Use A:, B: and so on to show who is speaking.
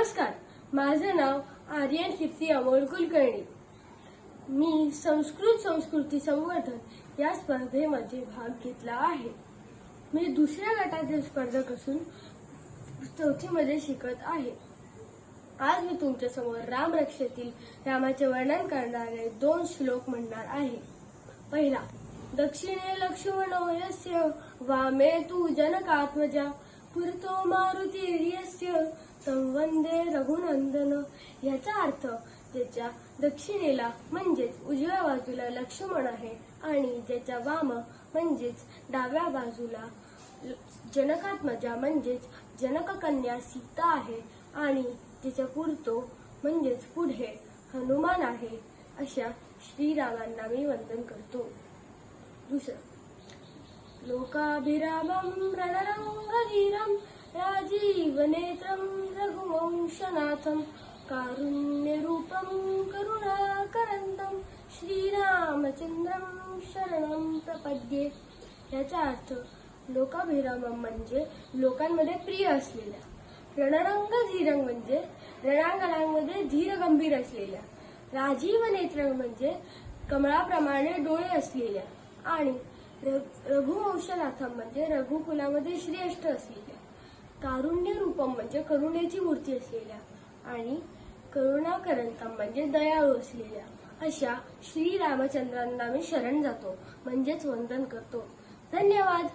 A: नमस्कार. माझं नाव आर्यन कीर्ती अमोल कुलकर्णी मी संस्कृत संस्कृती संवर्धन या स्पर्धेमध्ये भाग घेतला आहे. मी दुसऱ्या गटातील स्पर्धक असून चौथीमध्ये शिकत आहे. आज मी तुमच्यासमोर रामरक्षेतील रामाचे वर्णन करणारे दोन श्लोक म्हणणार आहे. पहिला दक्षिणे लक्ष्मण यस्य वामे तू जनकात्मजा पुरतो मारुती संवंदे रघुनंदन. याचा अर्थ ज्याच्या दक्षिणेला म्हणजेच उजव्या बाजूला लक्ष्मण आहे आणि ज्याच्या वाम म्हणजेच डाव्या बाजूला जनकात्मजा म्हणजेच जनककन्या सीता आहे आणि तिच्या पुरतो म्हणजेच पुढे हनुमान आहे अशा श्रीरामांना मी वंदन करतो. दुसरं लोकाभिरामम रणरङ्गधीरं राजीवने रघुवंशनाथं कारुण्यरूपं करुणाकरन्दं श्रीरामचंद्रं शरणं प्रपद्ये. याचा अर्थ लोकाभिरामम म्हणजे लोकांमध्ये प्रिय असलेल्या रणरंग धीरंग म्हणजे रणांगणांमध्ये धीर गंभीर असलेल्या राजीव नेत्र म्हणजे कमळाप्रमाणे डोळे असलेल्या आणि र- रघुवंशनाथम म्हणजे रघुकुलामध्ये श्रेष्ठ असलेल्या. कारुण्य रूपम म्हणजे करुणेची मूर्ती असलेल्या आणि करुणाकरंतम म्हणजे दयाळू असलेल्या अशा श्री रामचंद्रांना मी शरण जातो म्हणजेच वंदन करतो. धन्यवाद.